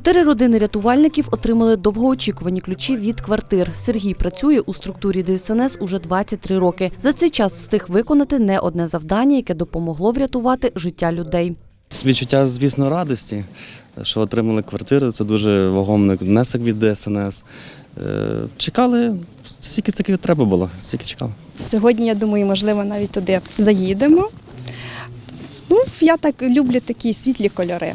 Чотири родини рятувальників отримали довгоочікувані ключі від квартир. Сергій працює у структурі ДСНС уже 23 роки. За цей час встиг виконати не одне завдання, яке допомогло врятувати життя людей. Відчуття, звісно, радості, що отримали квартиру. Це дуже вагомий внесок від ДСНС. Е, Чекали, стільки таки треба було, стільки чекали. Сьогодні, я думаю, можливо, навіть туди заїдемо. Ну, я так люблю такі світлі кольори.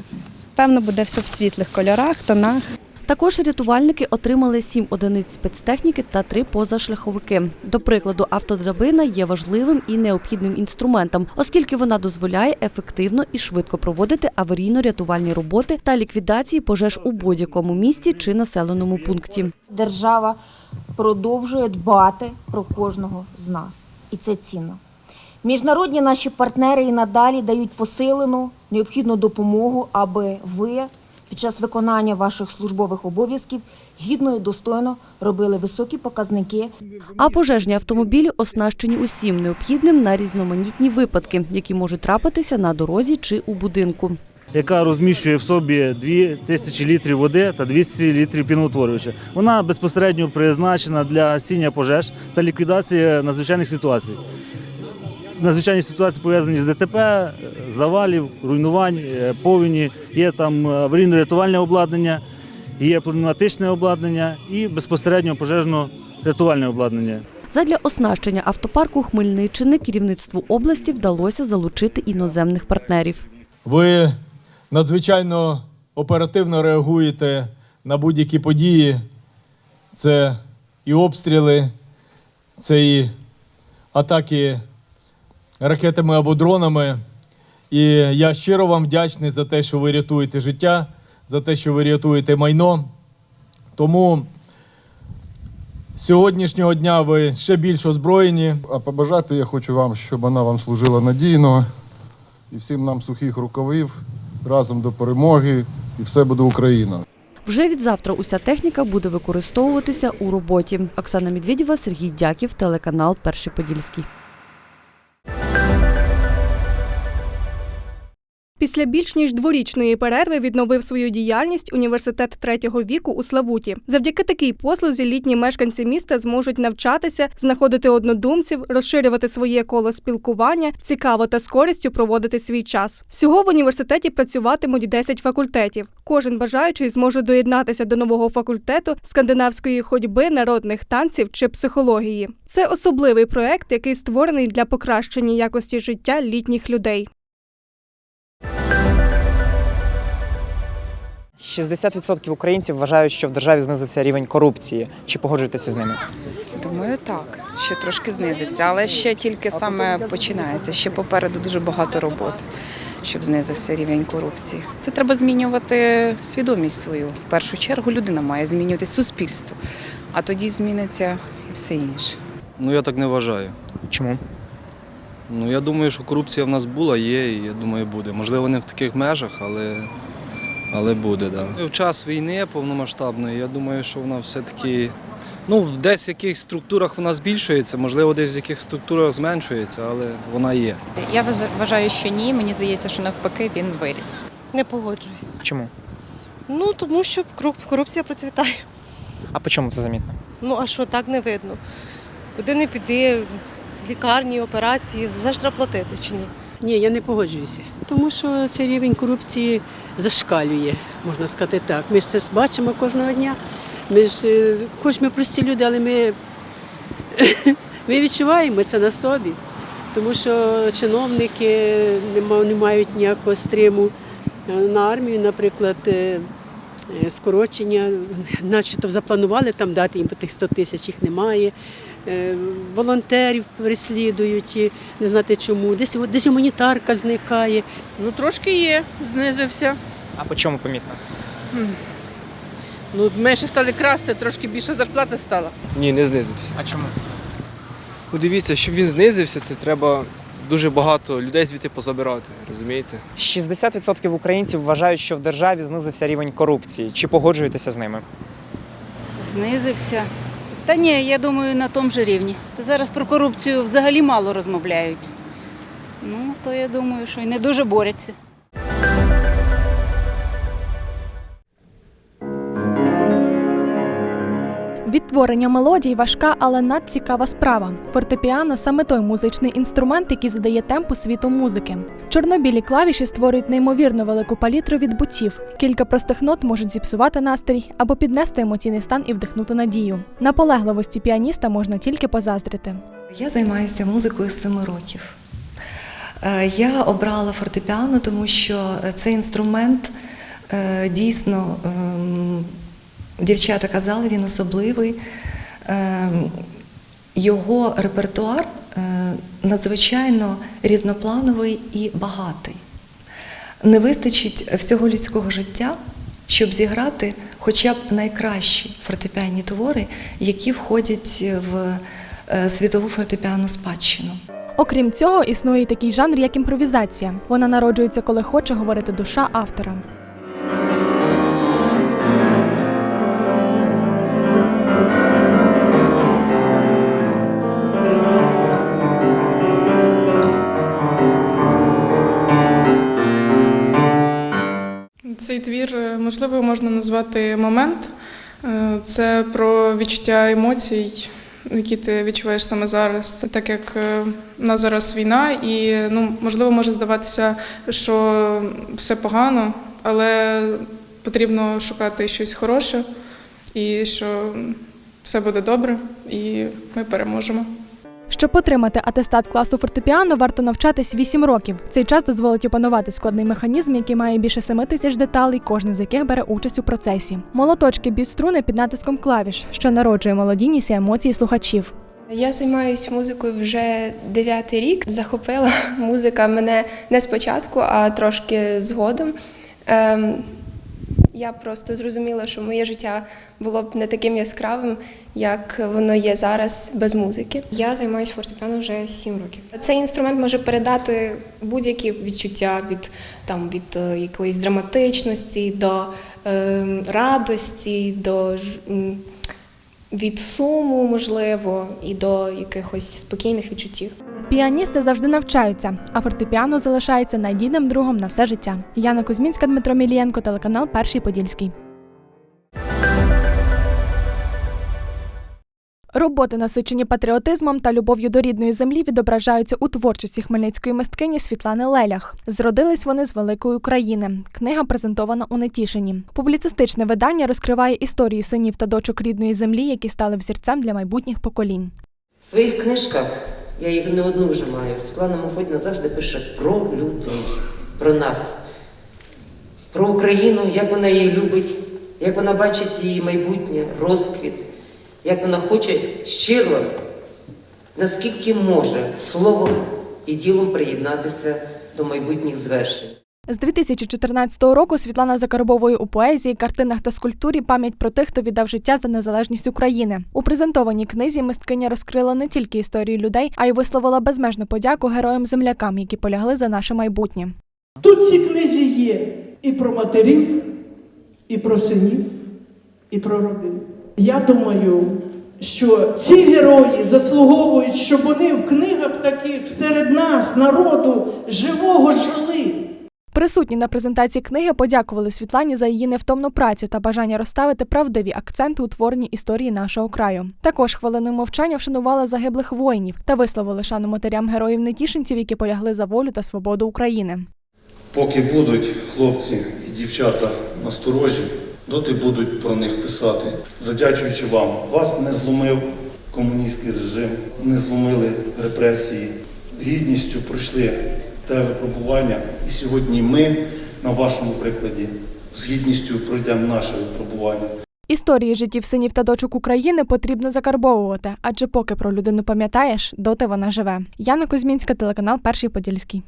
Певно, буде все в світлих кольорах, тонах. Також рятувальники отримали сім одиниць спецтехніки та три позашляховики. До прикладу, автодрабина є важливим і необхідним інструментом, оскільки вона дозволяє ефективно і швидко проводити аварійно-рятувальні роботи та ліквідації пожеж у будь-якому місті чи населеному пункті. держава продовжує дбати про кожного з нас, і це цінно. Міжнародні наші партнери і надалі дають посилену необхідну допомогу, аби ви під час виконання ваших службових обов'язків гідно і достойно робили високі показники А пожежні автомобілі оснащені усім необхідним на різноманітні випадки, які можуть трапитися на дорозі чи у будинку. яка розміщує в собі 2000 літрів води та 200 літрів піноутворювача. Вона безпосередньо призначена для гасіння пожеж та ліквідації надзвичайних ситуацій. Надзвичайні ситуації пов'язані з ДТП, завалів, руйнувань, е, повені. Є там аварійно-рятувальне обладнання, є пневматичне обладнання і безпосередньо пожежно-рятувальне обладнання. Задля оснащення автопарку Хмельниччини керівництву області вдалося залучити іноземних партнерів. Ви надзвичайно оперативно реагуєте на будь-які події. Це і обстріли, це і атаки ракетами або дронами. І я щиро вам вдячний за те, що ви рятуєте життя, за те, що ви рятуєте майно. Тому з сьогоднішнього дня ви ще більш озброєні. А побажати я хочу вам, щоб вона вам служила надійно і всім нам сухих рукавів разом до перемоги, і все буде Україна. Вже від завтра уся техніка буде використовуватися у роботі. Оксана Медведєва, Сергій Дяків, телеканал Перший Подільський. Після більш ніж дворічної перерви відновив свою діяльність університет третього віку у Славуті. Завдяки такій послузі літні мешканці міста зможуть навчатися, знаходити однодумців, розширювати своє коло спілкування, цікаво та з користю проводити свій час. Всього в університеті працюватимуть 10 факультетів. Кожен бажаючий зможе доєднатися до нового факультету скандинавської ходьби, народних танців чи психології. Це особливий проект, який створений для покращення якості життя літніх людей. 60% українців вважають, що в державі знизився рівень корупції. Чи погоджуєтеся з ними? Думаю, так. Ще трошки знизився, але ще тільки саме починається. Ще попереду дуже багато роботи, щоб знизився рівень корупції. Це треба змінювати свідомість свою. В першу чергу людина має змінювати суспільство, а тоді зміниться і все інше. Ну я так не вважаю. Чому? Ну я думаю, що корупція в нас була, є, і я думаю, буде. Можливо, не в таких межах, але, але буде, да. В час війни повномасштабної, я думаю, що вона все-таки. Ну, в десь в яких структурах вона збільшується, можливо, десь в яких структурах зменшується, але вона є. Я вважаю, що ні. Мені здається, що навпаки він виріс. Не погоджуюсь. Чому? Ну тому що корупція процвітає. А по чому це замітно? Ну а що так не видно? Куди не піди, лікарні, операції, завжди ж треба платити чи ні? Ні, я не погоджуюся, тому що цей рівень корупції зашкалює, можна сказати так. Ми ж це бачимо кожного дня. Ми ж, е, хоч ми прості люди, але ми, ми відчуваємо це на собі, тому що чиновники не мають ніякого стриму Е, на армію, наприклад. е, Скорочення, начебто запланували там дати їм по тих 100 тисяч, їх немає. Е, Волонтерів переслідують, і не знати чому. Десь, десь гуманітарка зникає. Ну трошки є, знизився. А по чому помітно? Ну менше стали красти, трошки більше зарплата стала. Ні, не знизився. А чому? Ну, дивіться, щоб він знизився, це треба дуже багато людей звідти позабирати, розумієте? 60% українців вважають, що в державі знизився рівень корупції. Чи погоджуєтеся з ними? Знизився. Та ні, я думаю, на тому ж рівні. Зараз про корупцію взагалі мало розмовляють. Ну, то я думаю, що і не дуже борються. Відтворення мелодій важка, але надцікава справа. Фортепіано саме той музичний інструмент, який задає темпу світу музики. Чорнобілі клавіші створюють неймовірно велику палітру відбуттів. Кілька простих нот можуть зіпсувати настрій або піднести емоційний стан і вдихнути надію. Наполегливості піаніста можна тільки позаздрити. Я займаюся музикою з семи років. Е, Я обрала фортепіано, тому що цей інструмент е, дійсно, ем, дівчата казали, він особливий. Ем, Його репертуар е, надзвичайно різноплановий і багатий. Не вистачить всього людського життя, щоб зіграти хоча б найкращі фортепіанні твори, які входять в е, світову фортепіанну спадщину. Окрім цього, існує такий жанр, як імпровізація. Вона народжується, коли хоче говорити душа автора. Можливо, можна назвати момент. Е, Це про відчуття емоцій, які ти відчуваєш саме зараз. Так як е, в нас зараз війна, і ну, можливо, може здаватися, що все погано, але потрібно шукати щось хороше і що все буде добре, і ми переможемо. Щоб отримати атестат класу фортепіано, варто навчатись 8 років. Цей час дозволить опанувати складний механізм, який має більше 7 тисяч деталей, кожна з яких бере участь у процесі. Молоточки б'ють струни під натиском клавіш, що народжує молодійність і емоції слухачів. Я займаюся музикою вже дев'ятий рік. Захопила музика мене не спочатку, а трошки згодом. Я просто зрозуміла, що моє життя було б не таким яскравим, як воно є зараз без музики. Я займаюся фортепіано вже сім років. Цей інструмент може передати будь-які відчуття від там від е, якоїсь драматичності до е, радості, до від суму, можливо, і до якихось спокійних відчуттів. Піаністи завжди навчаються, а фортепіано залишається надійним другом на все життя. Яна Кузьмінська, Дмитро Мілієнко, телеканал Перший Подільський. Роботи, насичені патріотизмом та любов'ю до рідної землі, відображаються у творчості хмельницької мисткині Світлани Лелях. Зродились вони з великої України. Книга презентована у Нетішині. Публіцистичне видання розкриває історії синів та дочок рідної землі, які стали взірцем для майбутніх поколінь. В своїх книжках, я їх не одну вже маю, Світлана Мофотіна завжди пише про людей, про нас, про Україну, як вона її любить, як вона бачить її майбутнє, розквіт, як вона хоче щиро, наскільки може, словом і ділом приєднатися до майбутніх звершень. З 2014 року Світлана закарбовує у поезії, картинах та скульптурі пам'ять про тих, хто віддав життя за незалежність України. У презентованій книзі мисткиня розкрила не тільки історії людей, а й висловила безмежну подяку героям-землякам, які полягли за наше майбутнє. Тут в цій книзі є і про матерів, і про синів, і про родину. Я думаю, що ці герої заслуговують, щоб вони в книгах таких серед нас, народу, живого жили. Присутні на презентації книги подякували Світлані за її невтомну працю та бажання розставити правдиві акценти у творенні історії нашого краю. Також хвилиною мовчання вшанували загиблих воїнів та висловили шану матерям героїв нетішинців, які полягли за волю та свободу України. Поки будуть хлопці і дівчата насторожі, доти будуть про них писати. Задячуючи вам, вас не зломив комуністський режим, не зломили репресії, гідністю пройшли те випробування. І сьогодні ми на вашому прикладі з гідністю пройдемо наше випробування. Історії життів синів та дочок України потрібно закарбовувати, адже поки про людину пам'ятаєш, доти вона живе. Яна Кузьмінська, телеканал Перший Подільський.